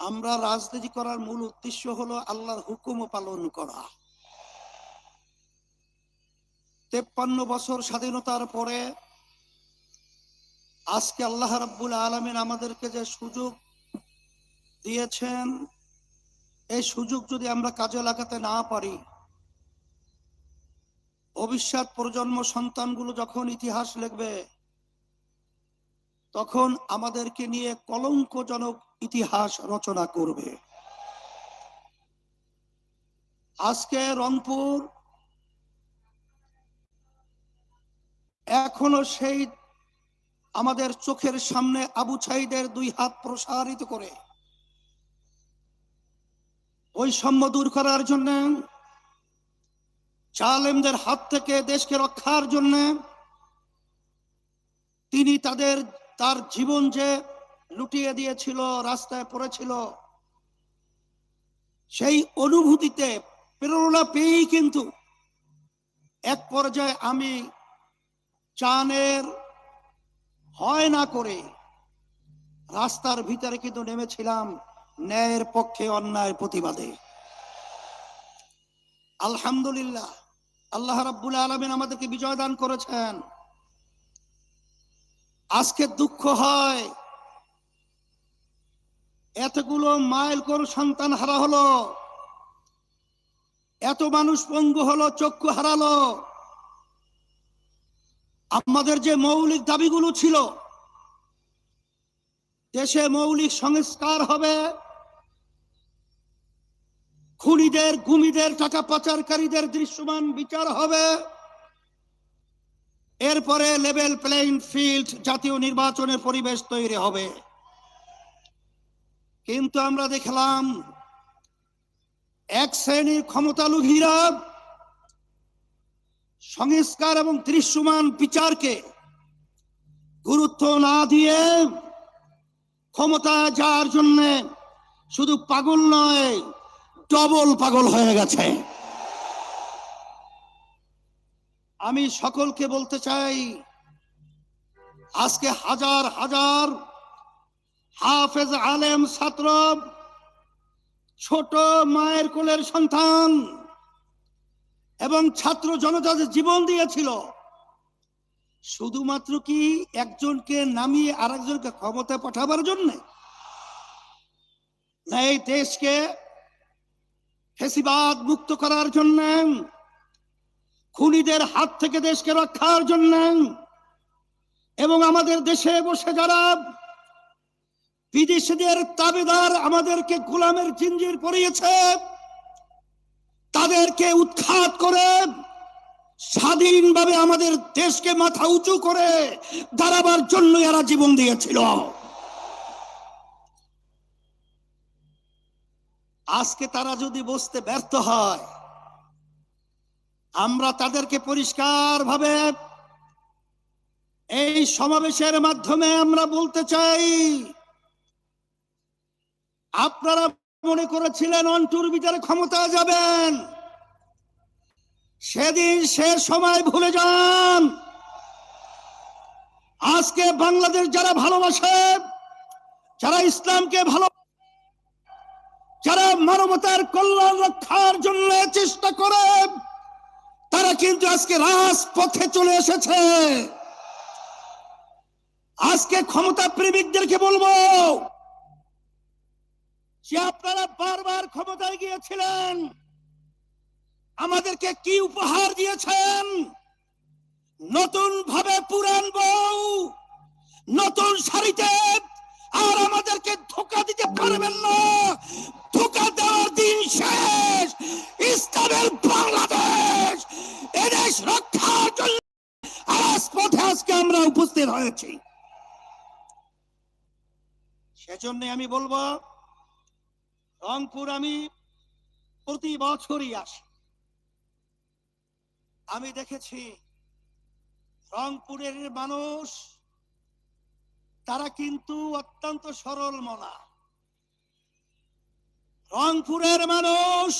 আমরা রাজনীতি করার মূল উদ্দেশ্য হলো আল্লাহর হুকুম পালন করা। তেপ্পান্ন বছর স্বাধীনতার পরে আজকে আল্লাহ রাব্বুল আলমিন আমাদেরকে যে সুযোগ দিয়েছেন, এই সুযোগ যদি আমরা কাজে লাগাতে না পারি, ভবিষ্যৎ প্রজন্ম সন্তানগুলো যখন ইতিহাস লিখবে, তখন আমাদেরকে নিয়ে কলঙ্কজনক ইতিহাস রচনা করবে। আজকে রংপুর এখনও সেই আমাদের চোখের সামনে আবু ছাইদের দুই হাত প্রসারিত করে। বৈষম্য দূর করার জন্য, জালেমদের হাত থেকে দেশকে রক্ষার জন্য তিনি তাদের, তার জীবন যে লুটিয়ে দিয়েছিল, রাস্তায় পড়েছিল। সেই অনুভূতিতে প্রেরণা পেয়েই কিন্তু এক পর্যায়ে আমি চানের হয় না করে রাস্তার ভিতরে কিন্তু নেমেছিলাম ন্যায়ের পক্ষে অন্যায়ের প্রতিবাদে। আলহামদুলিল্লাহ, আল্লাহ রাব্বুল আলমিন আমাদেরকে বিজয় দান করেছেন। আজকে দুঃখ হয় এতগুলো মাইল কোন সন্তান হারা হলো। এত মানুষ পঙ্গু হলো, চক্ষু হারালো। আমাদের যে মৌলিক দাবিগুলো ছিল দেশে মৌলিক সংস্কার হবে, খুনিদের, গুমিদের, টাকা পাচারকারীদের দৃশ্যমান বিচার হবে। এরপরে লেভেল প্লেইং ফিল্ড জাতীয় নির্বাচনের পরিবেশ তৈরি হবে। কিন্তু আমরা দেখলাম এক শ্রেণির ক্ষমতালুভীরা সংস্কার এবং দৃশ্যমান বিচারকে গুরুত্ব না দিয়ে ক্ষমতা যার জন্য শুধু পাগল নয়, ডবল পাগল হয়ে গেছে। আমি সকলকে বলতে চাই, আজকে হাজার হাজার হাফেজ আলেম ছাত্র, ছোট মায়ের কোলের সন্তান এবং ছাত্র জনতা জীবন দিয়েছিল, শুধুমাত্র কি একজনকে নামিয়ে আরেকজনকে ক্ষমতায় পাঠাবার জন্য? এই দেশকে ফেসিবাদ মুক্ত করার জন্য, খুনিদের হাত থেকে দেশকে রক্ষার জন্য এবং আমাদের দেশে বসে যারা বিদেশিদের তাবেদার আমাদেরকে গোলামের জিঞ্জির পরিয়েছে। তাদেরকে উৎখাত করে, স্বাধীনভাবে আমাদের দেশকে মাথা উঁচু করে দাঁড়াবার জন্য এরা জীবন দিয়েছিল। আজকে তারা যদি বসতে ব্যর্থ হয়, আমরা তাদেরকে পরিষ্কার ভাবে এই সমাবেশের মাধ্যমে আমরা বলতে চাই আপনারা মনে করেছিলেন অন্টুর বিচারে ক্ষমতা যাবেন। সেদিন সে সময় ভুলে যান। আজকে বাংলাদেশ যারা ভালোবাসে, যারা ইসলামকে ভালো যারা মানবতার কল্যাণ রক্ষার জন্য চেষ্টা করে, তারা কিন্তু আজকে রাজপথে চলে এসেছে। আজকে ক্ষমতা প্রেমিকদেরকে বলব যে আপনারা বারবার ক্ষমতায় গিয়েছিলেন, আমাদেরকে কি উপহার দিয়েছেন? নতুন ভাবে পুরান বউ, নতুন শাড়িতে আর আমাদেরকে ধোকা দিতে পারবেন না। ধোকা দেওয়ার দিন শেষ। ইসলামের বাংলাদেশ এদেশ রক্ষার জন্য রাজপথে আজকে আমরা উপস্থিত হয়েছি। সেজন্য আমি বলব রংপুর আমি প্রতি বছরই আসি। আমি দেখেছি রংপুরের মানুষ, তারা কিন্তু অত্যন্ত সরল মনা। রংপুরের মানুষ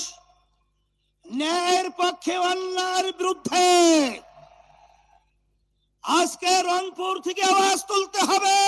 ন্যায়ের পক্ষে অন্যায়ের বিরুদ্ধে। আজকে রংপুর থেকে আওয়াজ তুলতে হবে।